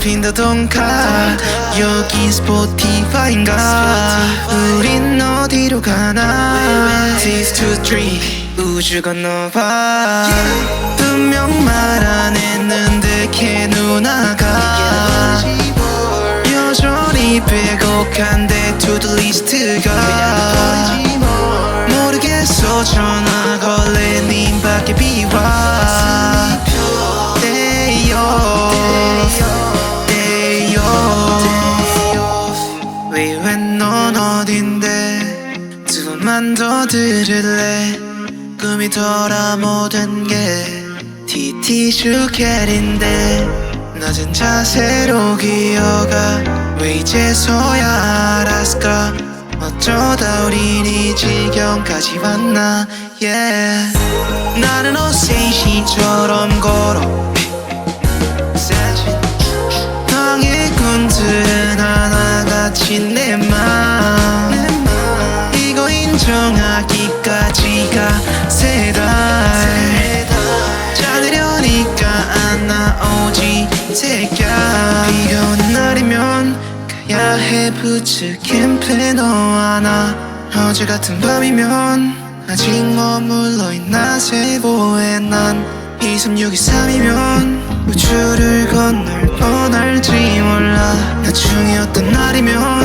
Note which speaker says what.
Speaker 1: 빈다던가 여기 스포티파인가? 우린 어디로 가나? This two three. 우주 건너봐 분명 말 안 했는데 걔 누나가 여전히 빼곡한데 to-do 리스트가. 모르겠어 전화 off 왜왜넌 어딘데? 두 번만 더 들을래? 꿈이 돌아 모든 게 TT 슈켈인데 낮은 자세로 기어가 왜 이제서야 알았을까? 어쩌다 우린 이 지경까지 왔나? Yeah. 나는 어세이시처럼 걸어 나오지 새끼야 비가 날이면 가야 해. 부츠 캠프에 너와 나. 어제 같은 밤이면 아직 머물러 있나. 세보에 난 23623이면 우주를 건널 뻔할지 몰라. 나중에 어떤 날이면